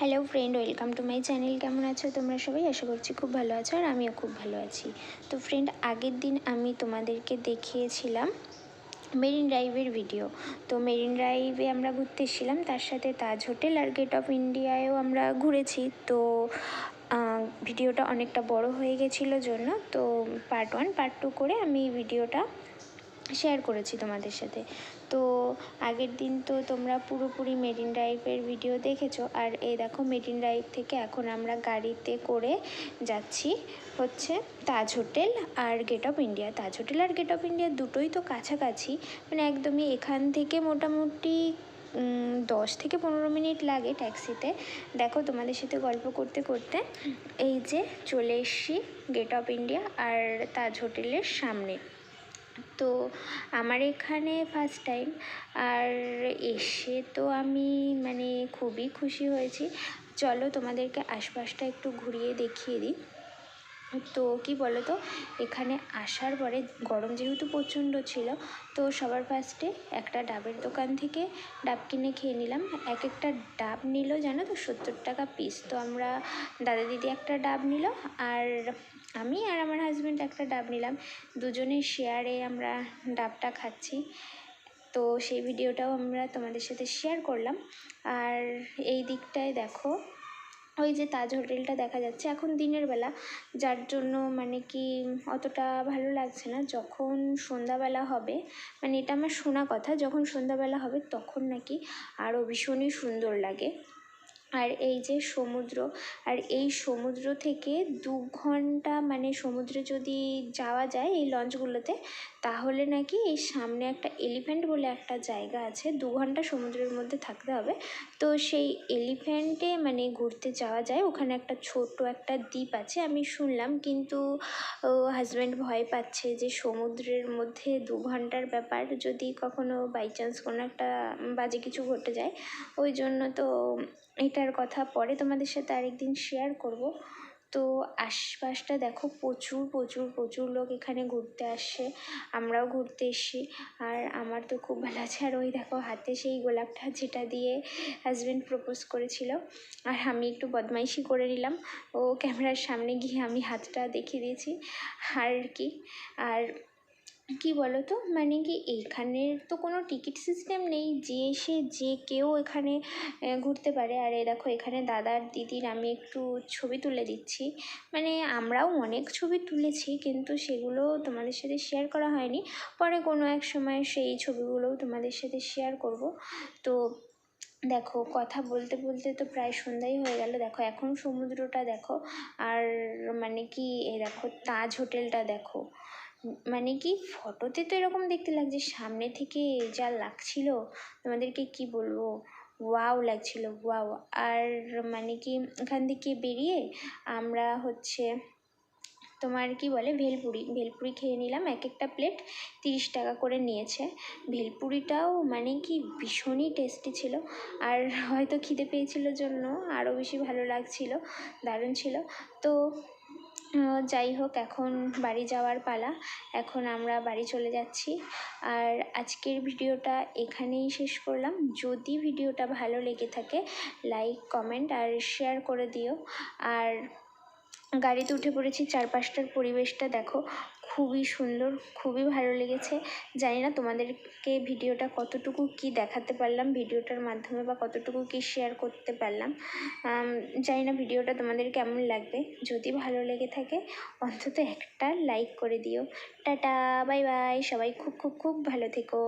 Hello friend welcome to my channel কেমন আছো তোমরা সবাই? আশা করছি খুব ভালো আছো আর আমিও খুব ভালো আছি। তো ফ্রেন্ড আগের দিন আমি তোমাদেরকে দেখিয়েছিলাম মেরিন ড্রাইভের ভিডিও তো মেরিন ড্রাইভে আমরা ঘুরতে এসেছিলাম। তার সাথে তাজ হোটেল আর গেট অফ ইন্ডিয়ায়ও আমরা ঘুরেছি। তো ভিডিওটা অনেকটা বড় হয়ে গেছিল জন্য। তো পার্ট ওয়ান পার্ট টু করে আমি ভিডিওটা শেয়ার করেছি তোমাদের সাথে। তো আগের দিন তো তোমরা পুরোপুরি মেরিন ড্রাইভের ভিডিও দেখেছ, আর এই দেখো মেরিন ড্রাইভ থেকে এখন আমরা গাড়িতে করে যাচ্ছি হচ্ছে Taj hotel R gate of India Taj hotel R gate of India দুটোই তো কাছাকাছি মানে একদমই এখান থেকে মোটামুটি দশ থেকে পনেরো মিনিট লাগে ট্যাক্সিতে। দেখো তোমাদের সাথে গল্প করতে করতে এই যে চলে এসছি গেট অফ ইন্ডিয়া আর তাজ হোটেলের সামনে। তো আমার এখানে ফার্স্ট টাইম আর এসে তো আমি মানে খুবই খুশি হয়েছি। চলো তোমাদেরকে আশপাশটা একটু ঘুরিয়ে দেখিয়ে দিই। তো কি বলো তো এখানে আসার পরে গরম যেহেতু প্রচণ্ড ছিল, তো সবার ফার্স্টে একটা ডাবের দোকান থেকে ডাব কিনে খেয়ে নিলাম। এক একটা ডাব নিল, জানো তো, সত্তর টাকা পিস তো আমরা দাদা দিদি একটা ডাব নিল, আর আমি আর আমার হাজব্যান্ড একটা ডাব নিলাম। দুজনে শেয়ারে আমরা ডাবটা খাচ্ছি। তো সেই ভিডিওটাও আমরা তোমাদের সাথে শেয়ার করলাম। আর এই দিকটায় দেখো ওই যে তাজ হোটেলটা দেখা যাচ্ছে। এখন দিনের বেলা, যার জন্য মানে কি অতটা ভালো লাগছে না। যখন সন্ধ্যাবেলা হবে মানে এটা আমার শোনা কথা, যখন সন্ধ্যাবেলা হবে তখন নাকি আরও ভীষণই সুন্দর লাগে। আর এই যে সমুদ্র, আর এই সমুদ্র থেকে দু ঘণ্টা মানে সমুদ্রে যদি যাওয়া যায় এই লঞ্চগুলোতে তাহলে নাকি এই সামনে একটা এলিফ্যান্ট বলে একটা জায়গা আছে, দু ঘণ্টা সমুদ্রের মধ্যে থাকতে হবে। তো সেই এলিফ্যান্টে মানে ঘুরতে যাওয়া যায়, ওখানে একটা ছোট একটা দ্বীপ আছে, আমি শুনলাম কিন্তু হাজব্যান্ড ভয় পাচ্ছে যে সমুদ্রের মধ্যে দু ঘণ্টার ব্যাপার যদি কখনো বাই চান্স কোনো একটা বাজে কিছু ঘটে যায়, ওই জন্য তো এটার কথা পরে তোমাদের সাথে আরেকদিন শেয়ার করব। তো আশপাশটা দেখো প্রচুর প্রচুর প্রচুর লোক এখানে ঘুরতে আসে। আমরাও ঘুরতে এসেছি। আর আমার তো খুব ভালো আছে। আর ওই দেখো হাতে সেই গোলাপটা যেটা দিয়ে হাজব্যান্ড প্রপোজ করেছিল। আর আমি একটু বদমাইশি করে নিলাম। ও ক্যামেরার সামনে গিয়ে আমি হাতটা দেখিয়ে দিয়েছি। আর কি? আর কি বলো তো মানে কি এইখানের তো কোনো টিকিট সিস্টেম নেই। যে এসে যে কেউ এখানে ঘুরতে পারে। আর এই দেখো, এখানে দাদার দিদির আমি একটু ছবি তুলে দিচ্ছি। মানে আমরাও অনেক ছবি তুলেছি, কিন্তু সেগুলো তোমাদের সাথে শেয়ার করা হয়নি। পরে কোনো এক সময় সেই ছবিগুলোও তোমাদের সাথে শেয়ার করব। তো দেখো, কথা বলতে বলতে তো প্রায় সন্ধ্যাই হয়ে গেল। দেখো, এখন সমুদ্রটা দেখো। আর মানে কি এই দেখো, তাজ হোটেলটা দেখো। মানে কি? ফটোতে তো এরকম দেখতে লাগছে, সামনে থেকে যা লাগছিল, তোমাদেরকে কি বলব? ওয়াও লাগছিল, ওয়াও। আর মানে কি, এখান থেকে বেরিয়ে আমরা হচ্ছে তোমার কি বলে? ভেলপুরি। ভেলপুরি খেয়ে নিলাম, এক একটা প্লেট তিরিশ টাকা করে নিয়েছে। ভেলপুরিটাও মানে কি ভীষণই টেস্টি ছিল। আর হয়তো খিদে পেয়েছিল জন্য আরও বেশি ভালো লাগছিল, দারুণ ছিল। তো যাই হোক, এখন বাড়ি যাওয়ার পালা। এখন আমরা বাড়ি চলে যাচ্ছি। আর আজকের ভিডিওটা এখানেই শেষ করলাম। যদি ভিডিওটা ভালো লেগে থাকে লাইক কমেন্ট আর শেয়ার করে দিও। আর গাড়িতে উঠে পড়েছি, চারপাশটার পরিবেশটা দেখো। খুবই সুন্দর, খুবই ভালো লেগেছে। জানি না তোমাদেরকে ভিডিওটা কতটুকু কি দেখাতে পারলাম, ভিডিওটার মাধ্যমে বা কতটুকু কি শেয়ার করতে পারলাম। জানি না ভিডিওটা তোমাদের কেমন লাগবে। যদি ভালো লেগে থাকে, অন্তত একটা লাইক করে দিও। টাটা, বাই বাই, সবাই খুব খুব খুব ভালো থেকো।